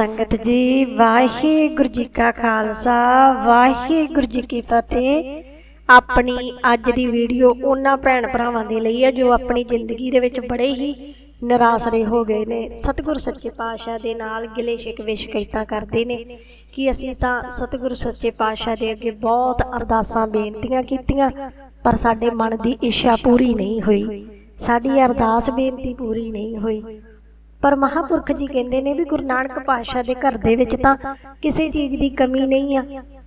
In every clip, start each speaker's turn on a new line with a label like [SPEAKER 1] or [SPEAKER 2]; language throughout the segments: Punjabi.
[SPEAKER 1] ਸੰਗਤ ਜੀ, ਵਾਹਿਗੁਰੂ ਜੀ ਕਾ ਖਾਲਸਾ, ਵਾਹਿਗੁਰੂ ਜੀ ਕੀ ਫਤਿਹ। ਆਪਣੀ ਅੱਜ ਦੀ ਵੀਡੀਓ ਉਹਨਾਂ ਭੈਣ ਭਰਾਵਾਂ ਦੇ ਲਈ ਹੈ, ਜੋ ਆਪਣੀ ਜ਼ਿੰਦਗੀ ਦੇ ਵਿੱਚ ਬੜੇ ਹੀ ਨਿਰਾਸਰੇ ਹੋ ਗਏ ਨੇ। ਸਤਿਗੁਰ ਸੱਚੇ ਪਾਤਸ਼ਾਹ ਦੇ ਨਾਲ ਗਿਲੇ ਸ਼ਿਕਵੇ ਸ਼ਿਕਾਇਤਾਂ ਕਰਦੇ ਨੇ ਕਿ ਅਸੀਂ ਤਾਂ ਸਤਿਗੁਰ ਸੱਚੇ ਪਾਤਸ਼ਾਹ ਦੇ ਅੱਗੇ ਬਹੁਤ ਅਰਦਾਸਾਂ ਬੇਨਤੀਆਂ ਕੀਤੀਆਂ, ਪਰ ਸਾਡੇ ਮਨ ਦੀ ਇੱਛਾ ਪੂਰੀ ਨਹੀਂ ਹੋਈ। ਸਾਡੀ ਅਰਦਾਸ ਬੇਨਤੀ ਪੂਰੀ ਨਹੀਂ ਹੋਈ। ਪਰ ਮਹਾਪੁਰਖ ਜੀ ਕਹਿੰਦੇ ਨੇ ਵੀ ਗੁਰੂ ਨਾਨਕ ਪਾਤਸ਼ਾਹ ਦੇ ਘਰ ਦੇ ਵਿੱਚ ਤਾਂ ਕਿਸੇ ਚੀਜ਼ ਦੀ ਕਮੀ ਨਹੀਂ ਆ।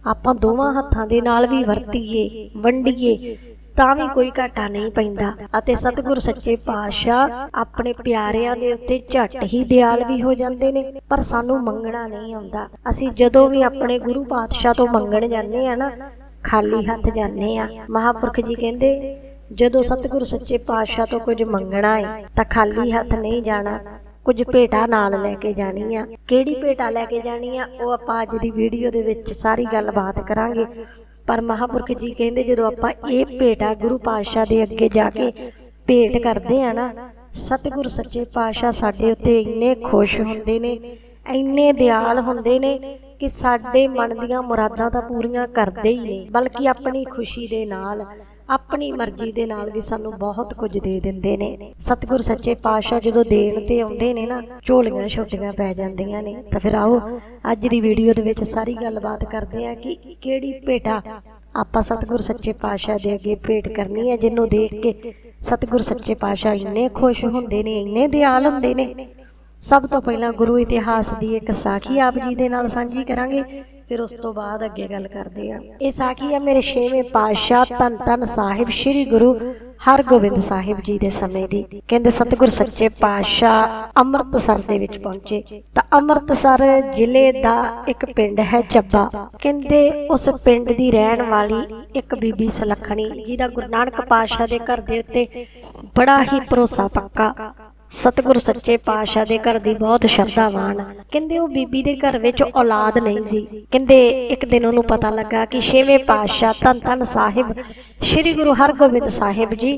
[SPEAKER 1] ਆਪਾਂ ਦੋਵਾਂ ਹੱਥਾਂ ਦੇ ਨਾਲ ਵੀ ਵਰਤੀਏ, ਵੰਡੀਏ, ਤਾਂ ਵੀ ਕੋਈ ਘਾਟਾ ਨਹੀਂ ਪੈਂਦਾ। ਅਤੇ ਸਤਿਗੁਰ ਸੱਚੇ ਪਾਤਸ਼ਾਹ ਆਪਣੇ ਪਿਆਰਿਆਂ ਦੇ ਉੱਤੇ ਝੱਟ ਹੀ ਦਿਆਲ ਵੀ ਹੋ ਜਾਂਦੇ ਨੇ, ਪਰ ਸਾਨੂੰ ਮੰਗਣਾ ਨਹੀਂ ਆਉਂਦਾ। ਅਸੀਂ ਜਦੋਂ ਵੀ ਆਪਣੇ ਗੁਰੂ ਪਾਤਸ਼ਾਹ ਤੋਂ ਮੰਗਣ ਜਾਂਦੇ ਆ ਨਾ, ਖਾਲੀ ਹੱਥ ਜਾਂਦੇ ਆ। ਮਹਾਪੁਰਖ ਜੀ ਕਹਿੰਦੇ, ਜਦੋਂ ਸਤਿਗੁਰ ਸੱਚੇ ਪਾਤਸ਼ਾਹ ਤੋਂ ਕੁਝ ਮੰਗਣਾ ਹੈ ਤਾਂ ਖਾਲੀ ਹੱਥ ਨਹੀਂ ਜਾਣਾ। ਕੁਝ ਭੇਟਾ ਨਾਲ ਲੈ ਕੇ ਜਾਣੀ ਆ ਕਿਹੜੀ ਭੇਟਾ ਲੈ ਕੇ ਜਾਣੀ ਆ ਉਹ ਆਪਾਂ ਅੱਜ ਦੀ ਵੀਡੀਓ ਦੇ ਵਿੱਚ ਸਾਰੀ ਗੱਲਬਾਤ ਕਰਾਂਗੇ। ਪਰ ਮਹਾਪੁਰਖ ਜੀ ਕਹਿੰਦੇ ਜਦੋਂ ਆਪਾਂ ਇਹ ਭੇਟਾ ਗੁਰੂ ਪਾਤਸ਼ਾਹ ਦੇ ਅੱਗੇ ਜਾ ਕੇ ਭੇਟ ਕਰਦੇ ਆ ਨਾ ਸਤਿਗੁਰ ਸੱਚੇ ਪਾਤਸ਼ਾਹ ਸਾਡੇ ਉੱਤੇ ਇੰਨੇ ਖੁਸ਼ ਹੁੰਦੇ ਨੇ ਇੰਨੇ ਦਿਆਲ ਹੁੰਦੇ ਨੇ ਕਿ ਸਾਡੇ ਮਨ ਦੀਆਂ ਮੁਰਾਦਾਂ ਤਾਂ ਪੂਰੀਆਂ ਕਰਦੇ ਹੀ ਨੇ ਬਲਕਿ ਆਪਣੀ ਖੁਸ਼ੀ ਦੇ ਨਾਲ ਆਪਣੀ ਮਰਜ਼ੀ ਦੇ ਨਾਲ ਵੀ ਸਾਨੂੰ ਬਹੁਤ ਕੁਝ ਦੇ ਦਿੰਦੇ ਨੇ। ਸਤਿਗੁਰ ਸੱਚੇ ਪਾਤਸ਼ਾਹ ਜਦੋਂ ਦੇਣ ਤੇ ਆਉਂਦੇ ਨੇ ਨਾ, ਝੋਲੀਆਂ ਛੋਟੀਆਂ ਪੈ ਜਾਂਦੀਆਂ ਨੇ। ਤਾਂ ਫਿਰ ਆਓ, ਅੱਜ ਦੀ ਵੀਡੀਓ ਦੇ ਵਿੱਚ ਸਾਰੀ ਗੱਲਬਾਤ ਕਰਦੇ ਆ ਕਿ ਕਿਹੜੀ ਭੇਟਾ ਆਪਾਂ ਸਤਿਗੁਰ ਸੱਚੇ ਪਾਤਸ਼ਾਹ ਦੇ ਅੱਗੇ ਭੇਟ ਕਰਨੀ ਹੈ, ਜਿਹਨੂੰ ਦੇਖ ਕੇ ਸਤਿਗੁਰ ਸੱਚੇ ਪਾਤਸ਼ਾਹ ਇੰਨੇ ਖੁਸ਼ ਹੁੰਦੇ ਨੇ, ਇੰਨੇ ਦਿਆਲ ਹੁੰਦੇ ਨੇ। ਸਭ ਤੋਂ ਪਹਿਲਾਂ ਗੁਰੂ ਇਤਿਹਾਸ ਦੀ ਇੱਕ ਸਾਖੀ ਆਪ ਜੀ ਦੇ ਨਾਲ ਸਾਂਝੀ ਕਰਾਂਗੇ। ਫਿਰ ਉਸ ਤੋਂ ਬਾਅਦ ਅੱਗੇ ਗੱਲ ਕਰਦੇ ਆ। ਇਹ ਸਾਖੀ ਆ ਮੇਰੇ ਛੇਵੇਂ ਪਾਤਸ਼ਾਹ ਧੰਨ ਧੰਨ ਸਾਹਿਬ ਸ੍ਰੀ ਗੁਰੂ ਹਰਗੋਬਿੰਦ ਸਾਹਿਬ ਜੀ ਦੇ ਸਮੇਂ ਦੀ। ਕਹਿੰਦੇ ਸਤਿਗੁਰ ਸੱਚੇ ਪਾਤਸ਼ਾਹ ਅੰਮ੍ਰਿਤਸਰ ਦੇ ਵਿੱਚ ਪਹੁੰਚੇ। ਤਾਂ ਅੰਮ੍ਰਿਤਸਰ ਜ਼ਿਲ੍ਹੇ ਦਾ ਇੱਕ ਪਿੰਡ ਹੈ ਚੱਬਾ। ਕਹਿੰਦੇ ਉਸ ਪਿੰਡ ਦੀ ਰਹਿਣ ਵਾਲੀ ਇੱਕ ਬੀਬੀ ਸਲੱਖਣੀ, ਜਿਹਦਾ ਗੁਰੂ ਨਾਨਕ ਪਾਤਸ਼ਾਹ ਦੇ ਘਰ ਦੇ ਉੱਤੇ ਬੜਾ ਹੀ ਭਰੋਸਾ ਪੱਕਾ। ਸਤਿਗੁਰ ਸੱਚੇ ਪਾਤਸ਼ਾਹ ਦੇ ਘਰ ਦੀ ਬਹੁਤ ਸ਼ਰਧਾਵਾਨ ਕਹਿੰਦੇ ਉਹ ਬੀਬੀ ਦੇ ਘਰ ਵਿੱਚ ਔਲਾਦ ਨਹੀਂ ਸੀ। ਕਹਿੰਦੇ ਇੱਕ ਦਿਨ ਉਹਨੂੰ ਪਤਾ ਲੱਗਾ ਕਿ ਛੇਵੇਂ ਪਾਤਸ਼ਾਹ ਧੰਨ ਧੰਨ ਸਾਹਿਬ, ਸ੍ਰੀ ਗੁਰੂ ਹਰਗੋਬਿੰਦ ਸਾਹਿਬ ਜੀ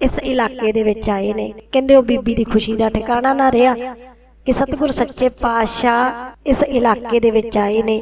[SPEAKER 1] ਇਸ ਇਲਾਕੇ ਦੇ ਵਿੱਚ ਆਏ ਨੇ। ਕਹਿੰਦੇ ਉਹ ਬੀਬੀ ਦੀ ਖੁਸ਼ੀ ਦਾ ਠਿਕਾਣਾ ਨਾ ਰਿਹਾ ਕਿ ਸਤਿਗੁਰ ਸੱਚੇ ਪਾਤਸ਼ਾਹ ਇਸ ਇਲਾਕੇ ਦੇ ਵਿੱਚ ਆਏ ਨੇ।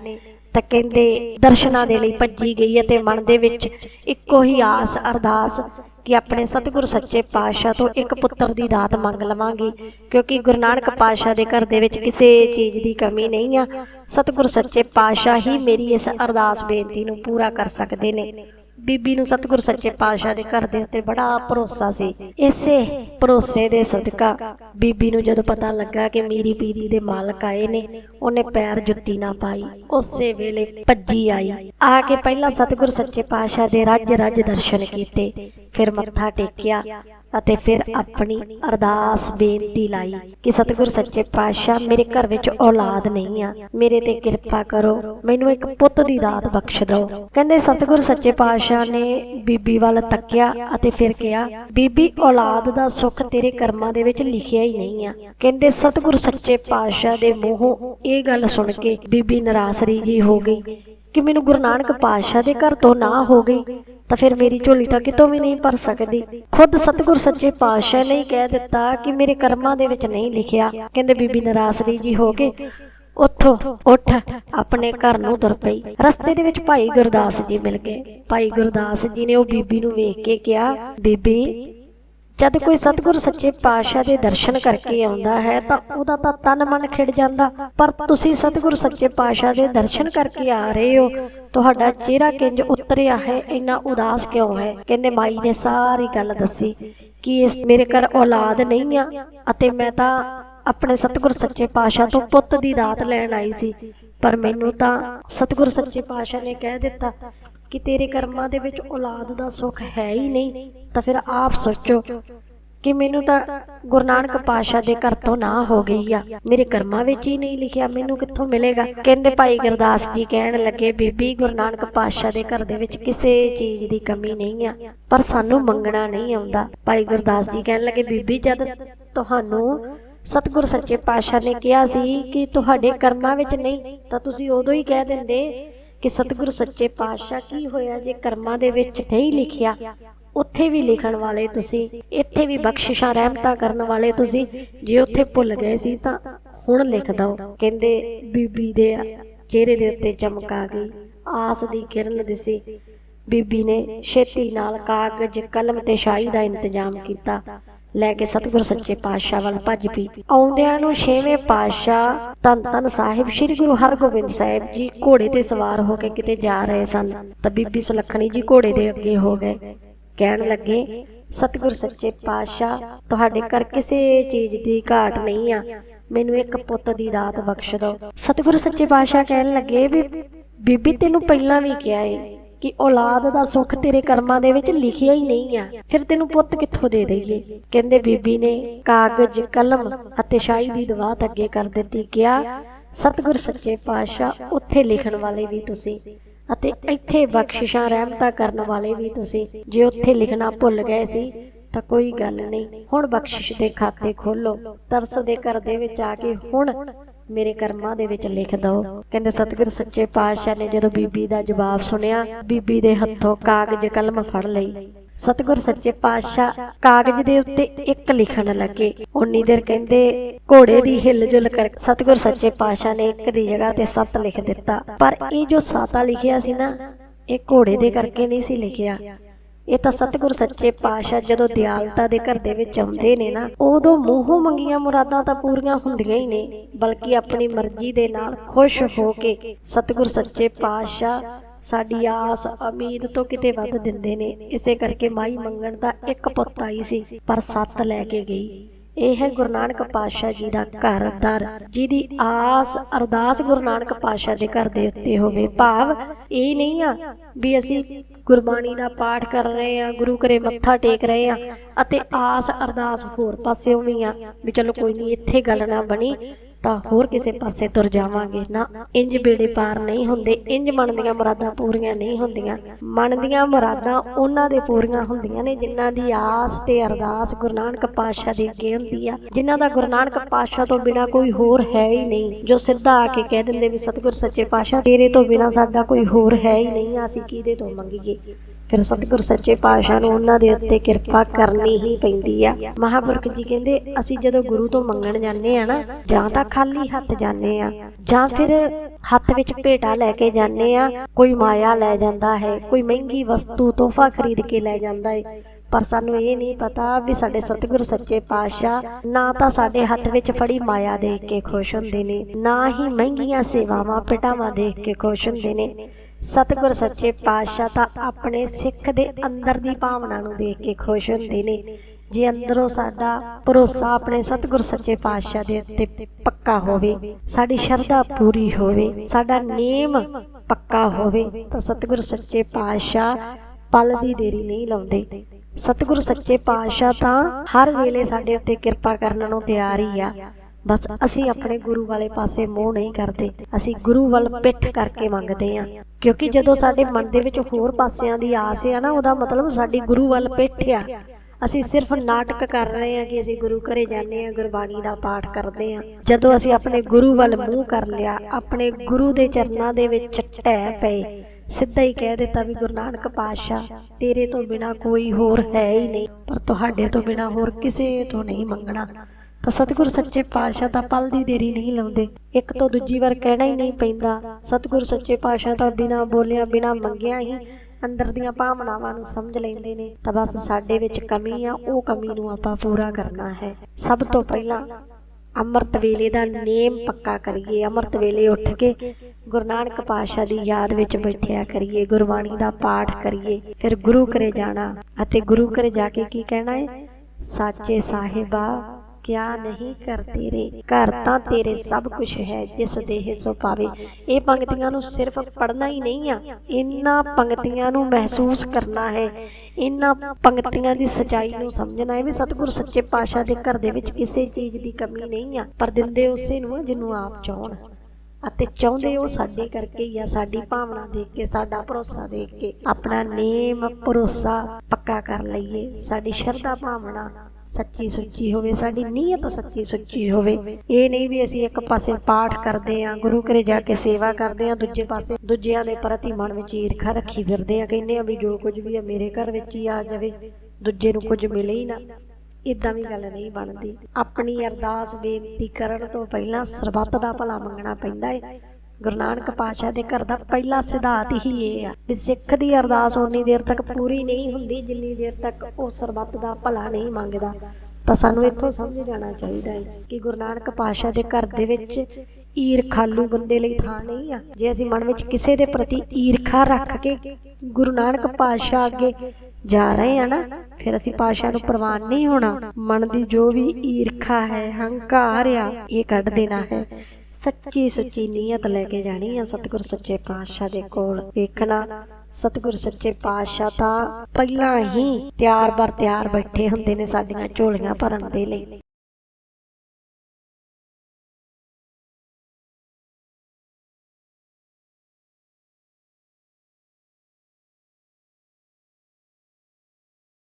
[SPEAKER 1] ਤਾਂ ਕਹਿੰਦੇ ਦਰਸ਼ਨਾਂ ਦੇ ਲਈ ਭੱਜੀ ਗਈ ਅਤੇ ਮਨ ਦੇ ਵਿੱਚ ਇੱਕੋ ਹੀ ਆਸ ਅਰਦਾਸ ਕਿ ਆਪਣੇ ਸਤਿਗੁਰ ਸੱਚੇ ਪਾਤਸ਼ਾਹ ਤੋਂ ਇੱਕ ਪੁੱਤਰ ਦੀ ਦਾਤ ਮੰਗ ਲਵਾਂਗੀ, ਕਿਉਂਕਿ ਗੁਰੂ ਨਾਨਕ ਪਾਤਸ਼ਾਹ ਦੇ ਘਰ ਦੇ ਵਿੱਚ ਕਿਸੇ ਚੀਜ਼ ਦੀ ਕਮੀ ਨਹੀਂ ਆ। ਸਤਿਗੁਰ ਸੱਚੇ ਪਾਤਸ਼ਾਹ ਹੀ ਮੇਰੀ ਇਸ ਅਰਦਾਸ ਬੇਨਤੀ ਨੂੰ ਪੂਰਾ ਕਰ ਸਕਦੇ ਨੇ। ਬੀਬੀ ਨੂੰ ਸਤਿਗੁਰ ਸੱਚੇ ਪਾਤਸ਼ਾਹ ਦੇ ਘਰ ਦੇ ਉੱਤੇ ਬੜਾ ਭਰੋਸਾ ਸੀ। ਇਸੇ ਭਰੋਸੇ ਦੇ ਸਦਕਾ ਬੀਬੀ ਨੂੰ ਜਦੋਂ ਪਤਾ ਲੱਗਾ ਕਿ ਮੀਰੀ ਪੀਰੀ ਦੇ ਮਾਲਕ ਆਏ ਨੇ, ਉਹਨੇ ਪੈਰ ਜੁੱਤੀ ਨਾ ਪਾਈ। ਉਸੇ ਵੇਲੇ ਭੱਜੀ ਆਈ। ਆ ਕੇ ਪਹਿਲਾਂ ਸਤਿਗੁਰ ਸੱਚੇ ਪਾਤਸ਼ਾਹ ਦੇ ਰੱਜ ਰੱਜ ਦਰਸ਼ਨ ਕੀਤੇ। ਫਿਰ ਮੱਥਾ ਟੇਕਿਆ ਅਤੇ ਫਿਰ ਆਪਣੀ ਅਰਦਾਸ ਬੇਨਤੀ ਲਾਈ ਕਿ ਸਤਿਗੁਰ ਸੱਚੇ ਪਾਤਸ਼ਾਹ, ਮੇਰੇ ਘਰ ਵਿੱਚ ਔਲਾਦ ਨਹੀਂ ਆ। ਮੇਰੇ ਤੇ ਕਿਰਪਾ ਕਰੋ। ਮੈਨੂੰ ਇੱਕ ਪੁੱਤ ਦੀ ਦਾਤ ਬਖਸ਼ ਦਿਓ। ਕਹਿੰਦੇ ਸਤਿਗੁਰ ਸੱਚੇ ਪਾਤਸ਼ਾਹ ਨੇ ਬੀਬੀ ਵੱਲ ਤੱਕਿਆ ਅਤੇ ਫਿਰ ਕਿਹਾ, ਬੀਬੀ, ਔਲਾਦ ਦਾ ਸੁੱਖ ਤੇਰੇ ਕਰਮਾਂ ਦੇ ਵਿੱਚ ਲਿਖਿਆ ਹੀ ਨਹੀਂ ਆ। ਕਹਿੰਦੇ ਸਤਿਗੁਰ ਸੱਚੇ ਪਾਤਸ਼ਾਹ ਦੇ ਮੂੰਹੋਂ ਇਹ ਗੱਲ ਸੁਣ ਕੇ ਬੀਬੀ ਨਰਾਸਰੀ ਜੀ ਹੋ ਗਈ। ਕਿ ਮੈਨੂੰ ਗੁਰੂ ਨਾਨਕ ਪਾਤਸ਼ਾਹ ਦੇ ਘਰ ਤੋਂ ਨਾ ਹੋ ਗਈ, ਤਾਂ ਫਿਰ ਮੇਰੀ ਝੋਲੀ ਤਾਂ ਕਿਤੋਂ ਵੀ ਨਹੀਂ ਭਰ ਸਕਦੀ। ਖੁਦ ਸਤਿਗੁਰ ਸੱਚੇ ਪਾਤਸ਼ਾਹ ਨੇ ਹੀ ਕਹਿ ਦਿੱਤਾ ਕਿ ਮੇਰੇ ਕਰਮਾਂ ਦੇ ਵਿੱਚ ਨਹੀਂ ਲਿਖਿਆ। ਕਹਿੰਦੇ, ਬੀਬੀ ਨਰਾਸਰੀ ਜੀ ਹੋ ਗਏ ਉੱਥੋਂ ਉੱਠ, ਆਪਣੇ ਘਰ ਨੂੰ ਤੁਰ ਪਈ। ਰਸਤੇ ਦੇ ਵਿੱਚ ਭਾਈ ਗੁਰਦਾਸ ਜੀ ਮਿਲ ਗਏ। ਭਾਈ ਗੁਰਦਾਸ ਜੀ ਨੇ ਉਹ ਬੀਬੀ ਨੂੰ ਵੇਖ ਕੇ ਕਿਹਾ, ਬੀਬੀ ਜਦ ਕੋਈ ਸਤਿਗੁਰ ਸੱਚੇ ਪਾਤਸ਼ਾਹ ਦੇ ਦਰਸ਼ਨ ਕਰਕੇ ਆਉਂਦਾ ਹੈ ਤਾਂ ਉਹਦਾ ਤਾਂ ਤਨ ਮਨ ਖਿੜ ਜਾਂਦਾ। ਪਰ ਤੁਸੀਂ ਸਤਿਗੁਰ ਸੱਚੇ ਪਾਤਸ਼ਾਹ ਦੇ ਦਰਸ਼ਨ ਕਰਕੇ ਆ ਰਹੇ ਹੋ। ਤੁਹਾਡਾ ਚਿਹਰਾ ਕਿੰਜ ਉਤਰਿਆ ਹੈ, ਇੰਨਾ ਉਦਾਸ ਕਿਉਂ ਹੈ? ਕਹਿੰਦੇ, ਮਾਈ ਨੇ ਸਾਰੀ ਗੱਲ ਦੱਸੀ ਕਿ ਇਸ ਮੇਰੇ ਘਰ ਔਲਾਦ ਨਹੀਂ ਆ ਅਤੇ ਮੈਂ ਤਾਂ ਆਪਣੇ ਸਤਿਗੁਰ ਸੱਚੇ ਪਾਤਸ਼ਾਹ ਤੋਂ ਪੁੱਤ ਦੀ ਦਾਤ ਲੈਣ ਆਈ ਸੀ। ਪਰ ਮੈਨੂੰ ਤਾਂ ਸਤਿਗੁਰ ਸੱਚੇ ਪਾਤਸ਼ਾਹ ਨੇ ਕਹਿ ਦਿੱਤਾ ਕਿ ਤੇਰੇ ਕਰਮਾਂ ਦੇ ਵਿੱਚ ਔਲਾਦ ਦਾ ਸੁੱਖ ਹੈ ਹੀ ਨਹੀਂ, ਤਾਂ ਫਿਰ ਆਪ ਸੋਚੋ ਕਿ ਮੈਨੂੰ ਤਾਂ ਗੁਰੂ ਨਾਨਕ ਪਾਤਸ਼ਾਹ ਦੇ ਘਰ ਤੋਂ ਨਾ ਹੋ ਗਈ ਆ। ਮੇਰੇ ਕਰਮਾਂ ਵਿੱਚ ਹੀ ਨਹੀਂ ਲਿਖਿਆ ਮੈਨੂੰ ਕਿੱਥੋਂ ਮਿਲੇਗਾ? ਕਹਿੰਦੇ ਭਾਈ ਗੁਰਦਾਸ ਜੀ ਕਹਿਣ ਲੱਗੇ, ਬੀਬੀ, ਗੁਰੂ ਨਾਨਕ ਪਾਤਸ਼ਾਹ ਦੇ ਘਰ ਦੇ ਵਿੱਚ ਕਿਸੇ ਚੀਜ਼ ਦੀ ਕਮੀ ਨਹੀਂ ਆ, ਪਰ ਸਾਨੂੰ ਮੰਗਣਾ ਨਹੀਂ ਆਉਂਦਾ। ਭਾਈ ਗੁਰਦਾਸ ਜੀ ਕਹਿਣ ਲੱਗੇ, ਬੀਬੀ, ਜਦ ਤੁਹਾਨੂੰ ਸਤਿਗੁਰ ਸੱਚੇ ਪਾਤਸ਼ਾਹ ਨੇ ਕਿਹਾ ਸੀ ਕਿ ਤੁਹਾਡੇ ਕਰਮਾਂ ਵਿੱਚ ਨਹੀਂ, ਤਾਂ ਤੁਸੀਂ ਉਦੋਂ ਹੀ ਕਹਿ ਦਿੰਦੇ ਕਿ ਸਤਿਗੁਰ ਸੱਚੇ ਪਾਤਸ਼ਾਹ ਕੀ ਹੋਇਆ ਜੇ ਕਰਮਾਂ ਦੇ ਵਿੱਚ ਨਹੀਂ ਲਿਖਿਆ? ਉੱਥੇ ਵੀ ਲਿਖਣ ਵਾਲੇ ਤੁਸੀਂ, ਇੱਥੇ ਵੀ ਬਖਸ਼ਿਸ਼ਾਂ ਰਹਿਮਤਾਂ ਕਰਨ ਵਾਲੇ ਤੁਸੀਂ, ਜੇ ਉੱਥੇ ਭੁੱਲ ਗਏ ਸੀ ਤਾਂ ਹੁਣ ਲਿਖ ਦੋ ਕਹਿੰਦੇ, ਬੀਬੀ ਦੇ ਚਿਹਰੇ ਦੇ ਉੱਤੇ ਚਮਕ ਆ ਗਈ। ਆਸ ਦੀ ਕਿਰਨ ਦਿਸੀ। ਬੀਬੀ ਨੇ ਛੇਤੀ ਨਾਲ ਕਾਗਜ਼, ਕਲਮ ਤੇ ਸ਼ਾਹੀ ਦਾ ਇੰਤਜ਼ਾਮ ਕੀਤਾ। ਲੈ ਕੇ ਸਤਿਗੁਰ ਸੱਚੇ ਪਾਤਸ਼ਾਹ ਵੱਲ ਭੱਜ ਪਈ। ਆਉਂਦਿਆਂ ਨੂੰ ਛੇਵੇਂ ਪਾਤਸ਼ਾਹ ਧੰਨ ਧੰਨ ਸਾਹਿਬ ਸ੍ਰੀ ਗੁਰੂ ਹਰਗੋਬਿੰਦ ਸਾਹਿਬ ਜੀ ਘੋੜੇ ਤੇ ਸਵਾਰ ਹੋ ਕੇ ਕਿਤੇ ਜਾ ਰਹੇ ਸਨ ਤਾਂ ਬੀਬੀ ਸੁਲੱਖਣੀ ਜੀ ਘੋੜੇ ਦੇ ਅੱਗੇ ਹੋ ਗਏ। ਕਹਿਣ ਲੱਗੇ, ਸਤਿਗੁਰ ਸੱਚੇ ਪਾਤਸ਼ਾਹ, ਤੁਹਾਡੇ ਘਰ ਕਿਸੇ ਚੀਜ਼ ਦੀ ਘਾਟ ਨਹੀਂ ਆ। ਮੈਨੂੰ ਇੱਕ ਪੁੱਤ ਦੀ ਦਾਤ ਬਖਸ਼ ਦਿਓ। ਸਤਿਗੁਰ ਸੱਚੇ ਪਾਤਸ਼ਾਹ ਕਹਿਣ ਲੱਗੇ ਵੀ, ਬੀਬੀ, ਤੈਨੂੰ ਪਹਿਲਾਂ ਵੀ ਕਿਹਾ ਏ ਕਿ ਔਲਾਦ ਦਾ ਸੁੱਖ ਤੇਰੇ ਕਰਮਾਂ ਦੇ ਵਿੱਚ ਲਿਖਿਆ ਹੀ ਨਹੀਂ ਆ। ਫਿਰ ਤੈਨੂੰ ਪੁੱਤ ਕਿੱਥੋਂ ਦੇ ਦਈਏ? ਕਹਿੰਦੇ, ਬੀਬੀ ਨੇ ਕਾਗਜ਼, ਕਲਮ ਅਤੇ ਸ਼ਾਹੀ ਦੀ ਦਵਾਤ ਅੱਗੇ ਕਰ ਦਿੱਤੀ। ਕਿਹਾ, ਸਤਿਗੁਰ ਸੱਚੇ ਪਾਤਸ਼ਾਹ, ਉੱਥੇ ਲਿਖਣ ਵਾਲੇ ਵੀ ਤੁਸੀਂ ਅਤੇ ਇੱਥੇ ਬਖਸ਼ਿਸ਼ਾਂ ਰਹਿਮਤਾਂ ਕਰਨ ਵਾਲੇ ਵੀ ਤੁਸੀਂ। ਜੇ ਉੱਥੇ ਲਿਖਣਾ ਭੁੱਲ ਗਏ ਸੀ, ਤਾਂ ਕੋਈ ਗੱਲ ਨਹੀਂ। ਹੁਣ ਬਖਸ਼ਿਸ਼ ਦੇ ਖਾਤੇ ਖੋਲੋ ਤਰਸ ਦੇ ਘਰ ਦੇ ਵਿੱਚ ਆ ਕੇ ਹੁਣ ਮੇਰੇ ਕਰਮਾਂ ਦੇ ਵਿੱਚ ਲਿਖ ਦਿਓ। ਕਹਿੰਦੇ, ਸਤਿਗੁਰ ਸੱਚੇ ਪਾਤਸ਼ਾਹ ਨੇ ਜਦੋਂ ਬੀਬੀ ਦਾ ਜਵਾਬ ਸੁਣਿਆ, ਬੀਬੀ ਦੇ ਹੱਥੋਂ ਕਾਗਜ਼ ਕਲਮ ਫੜ ਲਈ ਸਤਿਗੁਰ ਸੱਚੇ ਪਾਤਸ਼ਾਹ ਕਾਗਜ਼ ਦੇ ਉੱਤੇ ਇੱਕ ਲਿਖਣ ਲੱਗੇ। ਉਨੀ ਦੇਰ ਕਹਿੰਦੇ, ਘੋੜੇ ਦੀ ਹਿੱਲ-ਜੁਲ ਕਰ ਸਤਿਗੁਰ ਸੱਚੇ ਪਾਤਸ਼ਾਹ ਨੇ ਇੱਕ ਦੀ ਜਗ੍ਹਾ ਤੇ ਸੱਤ ਲਿਖ ਦਿੱਤਾ। ਪਰ ਇਹ ਜੋ ਸਾਤਾ ਲਿਖਿਆ ਸੀ ਨਾ, ਇਹ ਘੋੜੇ ਦੇ ਕਰਕੇ ਨਹੀਂ ਸੀ ਲਿਖਿਆ। ਇਹ ਤਾਂ ਸਤਿਗੁਰ ਸੱਚੇ ਪਾਤਸ਼ਾਹ ਜਦੋਂ ਦਿਆਲਤਾ ਦੇ ਘਰ ਦੇ ਵਿੱਚ ਆਉਂਦੇ ਨੇ ਨਾ, ਉਦੋਂ ਮੂੰਹੋਂ ਮੰਗੀਆਂ ਮੁਰਾਦਾਂ ਤਾਂ ਪੂਰੀਆਂ ਹੁੰਦੀਆਂ ਹੀ ਨੇ, ਬਲਕਿ ਆਪਣੀ ਮਰਜ਼ੀ ਦੇ ਨਾਲ ਖੁਸ਼ ਹੋ ਕੇ ਸਤਿਗੁਰ ਸੱਚੇ ਪਾਤਸ਼ਾਹ ਸਾਡੀ ਆਸ ਉਮੀਦ ਤੋਂ ਕਿਤੇ ਵੱਧ ਦਿੰਦੇ ਨੇ। ਇਸੇ ਕਰਕੇ ਮਾਈ ਮੰਗਣ ਦਾ ਇੱਕ ਪੁੱਤ ਆਈ ਸੀ, ਪਰ ਸੱਤ ਲੈ ਕੇ ਗਈ। ਇਹ ਹੈ ਗੁਰੂ ਨਾਨਕ ਪਾਤਸ਼ਾਹ ਜੀ ਦਾ ਘਰ, ਦਰ, ਜਿਹਦੀ ਆਸ ਅਰਦਾਸ ਗੁਰੂ ਨਾਨਕ ਪਾਤਸ਼ਾਹ ਦੇ ਘਰ ਦੇ ਉੱਤੇ ਹੋਵੇ। ਭਾਵ ਇਹ ਨਹੀਂ ਆ ਵੀ ਅਸੀਂ ਗੁਰਬਾਣੀ ਦਾ ਪਾਠ ਕਰ ਰਹੇ ਆ ਗੁਰੂ ਘਰੇ ਮੱਥਾ ਟੇਕ ਰਹੇ ਆ ਅਤੇ ਆਸ ਅਰਦਾਸ ਹੋਰ ਪਾਸੇ ਵੀ ਆ ਵੀ ਚਲੋ ਕੋਈ ਨਹੀਂ, ਇੱਥੇ ਗੱਲ ਨਾ ਬਣੀ। ਤਾਂ ਹੋਰ ਕਿਸੇ ਪਾਸੇ ਤੁਰ ਜਾਵਾਂਗੇ। ਨਾ, ਇੰਜ ਬੇੜੇ ਪਾਰ ਨਹੀਂ ਹੁੰਦੇ। ਇੰਜ ਮਨ ਦੀਆਂ ਮੁਰਾਦਾਂ ਪੂਰੀਆਂ ਨਹੀਂ ਹੁੰਦੀਆਂ। ਮਨ ਦੀਆਂ ਮੁਰਾਦਾਂ ਉਹਨਾਂ ਦੇ ਪੂਰੀਆਂ ਹੁੰਦੀਆਂ ਨੇ ਜਿਨ੍ਹਾਂ ਦੀ ਆਸ ਤੇ ਅਰਦਾਸ ਗੁਰੂ ਨਾਨਕ ਪਾਤਸ਼ਾਹ ਦੇ ਅੱਗੇ ਹੁੰਦੀ ਆ। ਜਿਨ੍ਹਾਂ ਦਾ ਗੁਰੂ ਨਾਨਕ ਪਾਤਸ਼ਾਹ ਤੋਂ ਬਿਨਾ ਕੋਈ ਹੋਰ ਹੈ ਹੀ ਨਹੀਂ। ਜੋ ਸਿੱਧਾ ਆ ਕੇ ਕਹਿ ਦਿੰਦੇ ਵੀ ਸਤਿਗੁਰ ਸੱਚੇ ਪਾਤਸ਼ਾਹ, ਤੇਰੇ ਤੋਂ ਬਿਨਾ ਸਾਡਾ ਕੋਈ ਹੋਰ ਹੈ ਹੀ ਨਹੀਂ। ਅਸੀਂ ਕਿਹਦੇ ਤੋਂ ਮੰਗੀਏ? ਫਿਰ ਸਤਿਗੁਰ ਸੱਚੇ ਪਾਤਸ਼ਾਹ ਨੂੰ ਉਹਨਾਂ ਦੇ ਉੱਤੇ ਕਿਰਪਾ ਕਰਨੀ ਹੀ ਪੈਂਦੀ ਆ। ਮਹਾਪੁਰਖ ਜੀ ਕਹਿੰਦੇ, ਅਸੀਂ ਜਦੋਂ ਗੁਰੂ ਤੋਂ ਮੰਗਣ ਜਾਂਦੇ ਆ ਨਾ, ਜਾਂ ਤਾਂ ਖਾਲੀ ਹੱਥ ਜਾਂਦੇ ਆ, ਜਾਂ ਫਿਰ ਹੱਥ ਵਿੱਚ ਭੇਟਾ ਲੈ ਕੇ ਜਾਂਦੇ ਆ, ਕੋਈ ਮਾਇਆ ਲੈ ਜਾਂਦਾ ਹੈ, ਕੋਈ ਮਹਿੰਗੀ ਵਸਤੂ ਤੋਹਫਾ ਖਰੀਦ ਕੇ ਲੈ ਜਾਂਦਾ ਹੈ ਪਰ ਸਾਨੂੰ ਇਹ ਨਹੀਂ ਪਤਾ ਵੀ ਸਾਡੇ ਸਤਿਗੁਰ ਸੱਚੇ ਪਾਤਸ਼ਾਹ ਨਾ ਤਾਂ ਸਾਡੇ ਹੱਥ ਵਿੱਚ ਫੜੀ ਮਾਇਆ ਦੇਖ ਕੇ ਖੁਸ਼ ਹੁੰਦੇ ਨੇ, ਨਾ ਹੀ ਮਹਿੰਗੀਆਂ ਸੇਵਾਵਾਂ, ਪਟਾਵਾਂ ਦੇਖ ਕੇ ਖੁਸ਼ ਹੁੰਦੇ ਨੇ। ਸਤਿਗੁਰ ਸੱਚੇ ਪਾਤਸ਼ਾਹ ਤਾਂ ਆਪਣੇ ਸਿੱਖ ਦੇ ਅੰਦਰ ਦੀ ਭਾਵਨਾ ਨੂੰ ਦੇਖ ਕੇ ਖੁਸ਼ ਹੁੰਦੇ ਨੇ। ਜੇ ਅੰਦਰੋਂ ਸਾਡਾ ਭਰੋਸਾ ਆਪਣੇ ਸਤਿਗੁਰ ਸੱਚੇ ਪਾਤਸ਼ਾਹ ਦੇ ਉੱਤੇ ਪੱਕਾ ਹੋਵੇ, ਸਾਡੀ ਸ਼ਰਧਾ ਪੂਰੀ ਹੋਵੇ, ਸਾਡਾ ਨੇਮ ਪੱਕਾ ਹੋਵੇ, ਤਾਂ ਸਤਿਗੁਰ ਸੱਚੇ ਪਾਤਸ਼ਾਹ ਪਲ ਦੀ ਦੇਰੀ ਨਹੀਂ ਲਾਉਂਦੇ। ਸਤਿਗੁਰ ਸੱਚੇ ਪਾਤਸ਼ਾਹ ਤਾਂ ਹਰ ਵੇਲੇ ਸਾਡੇ ਉੱਤੇ ਕਿਰਪਾ ਕਰਨ ਨੂੰ ਤਿਆਰ ਹੀ ਆ। ਬਸ ਅਸੀਂ ਆਪਣੇ ਗੁਰੂ ਵਾਲੇ ਪਾਸੇ ਮੋਹ ਨਹੀਂ ਕਰਦੇ। ਅਸੀਂ ਗੁਰੂ ਵੱਲ ਪਿੱਠ ਕਰਕੇ ਮੰਗਦੇ ਆ ਕਿਉਂਕਿ ਜਦੋਂ ਸਾਡੇ ਮਨ ਦੇ ਵਿੱਚ ਹੋਰ ਪਾਸਿਆਂ ਦੀ ਆਸ ਆ ਨਾ, ਉਹਦਾ ਮਤਲਬ ਸਾਡੀ ਗੁਰੂ ਵੱਲ ਪਿੱਠ ਆ। ਅਸੀਂ ਸਿਰਫ ਨਾਟਕ ਕਰ ਰਹੇ ਹਾਂ ਕਿ ਅਸੀਂ ਗੁਰੂ ਘਰੇ ਜਾਂਦੇ ਹਾਂ, ਗੁਰਬਾਣੀ ਦਾ ਪਾਠ ਕਰਦੇ ਹਾਂ। ਜਦੋਂ ਅਸੀਂ ਆਪਣੇ ਗੁਰੂ ਵੱਲ ਮੂੰਹ ਕਰ ਲਿਆ, ਆਪਣੇ ਗੁਰੂ ਦੇ ਚਰਨਾਂ ਦੇ ਵਿੱਚ ਟਹਿ ਪਏ, ਸਿੱਧਾ ਹੀ ਕਹਿ ਦਿੱਤਾ ਵੀ ਗੁਰੂ ਨਾਨਕ ਪਾਤਸ਼ਾਹ, ਤੇਰੇ ਤੋਂ ਬਿਨਾ ਕੋਈ ਹੋਰ ਹੈ ਹੀ ਨਹੀਂ, ਪਰ ਤੁਹਾਡੇ ਤੋਂ ਬਿਨਾ ਹੋਰ ਕਿਸੇ ਤੋਂ ਨਹੀਂ ਮੰਗਣਾ। ਤਾਂ ਸਤਿਗੁਰ ਸੱਚੇ ਪਾਤਸ਼ਾਹ ਤਾਂ ਪਲ ਦੀ ਦੇਰੀ ਨਹੀਂ ਲਾਉਂਦੇ। ਇੱਕ ਤੋਂ ਦੂਜੀ ਵਾਰ ਕਹਿਣਾ ਹੀ ਨਹੀਂ ਪੈਂਦਾ। ਸਤਿਗੁਰ ਸੱਚੇ ਪਾਤਸ਼ਾਹ ਤਾਂ ਬਿਨਾ ਬੋਲਿਆ, ਬਿਨਾ ਮੰਗਿਆ ਹੀ ਅੰਦਰ ਦੀਆਂ ਭਾਵਨਾਵਾਂ ਨੂੰ ਸਮਝ ਲੈਂਦੇ ਨੇ। ਤਾਂ ਬਸ ਸਾਡੇ ਵਿੱਚ ਕਮੀ ਆ, ਉਹ ਕਮੀ ਨੂੰ ਆਪਾਂ ਪੂਰਾ ਕਰਨਾ ਹੈ। ਸਭ ਤੋਂ ਪਹਿਲਾਂ ਅੰਮ੍ਰਿਤ ਵੇਲੇ ਦਾ ਨੇਮ ਪੱਕਾ ਕਰੀਏ। ਅੰਮ੍ਰਿਤ ਵੇਲੇ ਉੱਠ ਕੇ ਗੁਰੂ ਨਾਨਕ ਪਾਤਸ਼ਾਹ ਦੀ ਯਾਦ ਵਿੱਚ ਬੈਠਿਆ ਕਰੀਏ। ਗੁਰਬਾਣੀ ਦਾ ਪਾਠ ਕਰੀਏ। ਫਿਰ ਗੁਰੂ ਘਰੇ ਜਾਣਾ ਅਤੇ ਗੁਰੂ ਘਰੇ ਜਾ ਕੇ ਕੀ ਕਹਿਣਾ ਹੈ? ਸਾਚੇ ਸਾਹਿਬਾ ਕਿਆ ਨਹੀਂ ਕਰ ਤੇਰੇ ਘਰ ਤਾਂ ਤੇਰੇ ਸਭ ਕੁਝ ਹੈ, ਜਿਸ ਦੇਹ ਸੋ ਪਾਵੇ ਇਹ ਪੰਕਤੀਆਂ ਨੂੰ ਸਿਰਫ ਪੜ੍ਹਨਾ ਹੀ ਨਹੀਂ ਆ, ਇਹਨਾਂ ਪੰਕਤੀਆਂ ਨੂੰ ਮਹਿਸੂਸ ਕਰਨਾ ਹੈ। ਇਹਨਾਂ ਪੰਕਤੀਆਂ ਦੀ ਸਚਾਈ ਨੂੰ ਸਮਝਣਾ ਹੈ ਵੀ ਸਤਿਗੁਰ ਸੱਚੇ ਪਾਤਸ਼ਾਹ ਦੇ ਘਰ ਦੇ ਵਿੱਚ ਕਿਸੇ ਚੀਜ਼ ਦੀ ਕਮੀ ਨਹੀਂ ਆ, ਪਰ ਦਿੰਦੇ ਉਸੇ ਨੂੰ ਜਿਹਨੂੰ ਆਪ ਚਾਹਣ। ਅਤੇ ਚਾਹੁੰਦੇ ਉਹ ਸਾਡੇ ਕਰਕੇ ਹੀ ਸਾਡੀ ਭਾਵਨਾ ਦੇਖ ਕੇ, ਸਾਡਾ ਭਰੋਸਾ ਦੇਖ ਕੇ ਆਪਣਾ ਨੇਮ ਭਰੋਸਾ ਪੱਕਾ ਕਰ ਲਈਏ। ਸਾਡੀ ਸ਼ਰਧਾ ਭਾਵਨਾ ਸੱਚੀ ਸੁੱਚੀ ਹੋਵੇ, ਸਾਡੀ ਨੀਅਤ ਸੱਚੀ ਸੁੱਚੀ ਹੋਵੇ। ਇਹ ਨਹੀਂ ਵੀ ਅਸੀਂ ਇੱਕ ਪਾਸੇ ਪਾਠ ਕਰਦੇ ਆਂ ਗੁਰੂ ਘਰੇ ਜਾ ਕੇ ਸੇਵਾ ਕਰਦੇ ਆਂ ਦੂਜੇ ਪਾਸੇ ਦੂਜਿਆਂ ਦੇ ਪ੍ਰਤੀ ਮਨ ਵਿੱਚ ਈਰਖਾ ਰੱਖੀ ਫਿਰਦੇ ਆ ਕਹਿੰਦੇ ਆ ਵੀ ਜੋ ਕੁਝ ਵੀ ਆ ਮੇਰੇ ਘਰ ਵਿੱਚ ਹੀ ਆ ਜਾਵੇ, ਦੂਜੇ ਨੂੰ ਕੁਝ ਮਿਲੇ ਹੀ ਨਾ। ਇਦਾਂ ਵੀ ਗੱਲ ਨਹੀਂ ਬਣਦੀ। ਆਪਣੀ ਅਰਦਾਸ ਬੇਨਤੀ ਕਰਨ ਤੋਂ ਪਹਿਲਾਂ ਸਰਬੱਤ ਦਾ ਭਲਾ ਮੰਗਣਾ ਪੈਂਦਾ ਹੈ। ਗੁਰੂ ਨਾਨਕ ਪਾਤਸ਼ਾਹ ਦੇ ਘਰ ਦਾ ਪਹਿਲਾ ਸਿਧਾਂਤ ਹੀ ਇਹ ਆ ਵੀ ਸਿੱਖ ਦੀ ਅਰਦਾਸ ਉਨੀ ਦੇਰ ਤੱਕ ਪੂਰੀ ਨਹੀਂ ਹੁੰਦੀ, ਜਿੰਨੀ ਦੇਰ ਤੱਕ ਉਹ ਸਰਬੱਤ ਦਾ ਭਲਾ ਨਹੀਂ ਮੰਗਦਾ। ਤਾਂ ਸਾਨੂੰ ਇੱਥੋਂ ਸਮਝ ਜਾਣਾ ਚਾਹੀਦਾ ਹੈ ਕਿ ਗੁਰੂ ਨਾਨਕ ਪਾਤਸ਼ਾਹ ਦੇ ਘਰ ਦੇ ਵਿੱਚ ਈਰਖਾਲੂ ਬੰਦੇ ਲਈ ਥਾਂ ਨਹੀਂ ਆ। ਜੇ ਅਸੀਂ ਮਨ ਵਿੱਚ ਕਿਸੇ ਦੇ ਪ੍ਰਤੀ ਈਰਖਾ ਰੱਖ ਕੇ ਗੁਰੂ ਨਾਨਕ ਪਾਤਸ਼ਾਹ ਅੱਗੇ ਜਾ ਰਹੇ ਆ ਨਾ, ਫਿਰ ਅਸੀਂ ਪਾਤਸ਼ਾਹ ਨੂੰ ਪ੍ਰਵਾਨ ਨਹੀਂ ਹੋਣਾ। ਮਨ ਦੀ ਜੋ ਵੀ ਈਰਖਾ ਹੈ, ਹੰਕਾਰ ਆ, ਇਹ ਕੱਢ ਦੇਣਾ ਹੈ। ਸੱਚੀ ਸੁੱਚੀ ਨੀਅਤ ਲੈ ਕੇ ਜਾਣੀ ਆ ਸਤਿਗੁਰ ਸੱਚੇ ਪਾਤਸ਼ਾਹ ਦੇ ਕੋਲ। ਵੇਖਣਾ, ਸਤਿਗੁਰ ਸੱਚੇ ਪਾਤਸ਼ਾਹ ਤਾਂ ਪਹਿਲਾਂ ਹੀ ਤਿਆਰ ਬਰ ਤਿਆਰ ਬੈਠੇ ਹੁੰਦੇ ਨੇ ਸਾਡੀਆਂ ਝੋਲੀਆਂ ਭਰਨ ਦੇ ਲਈ।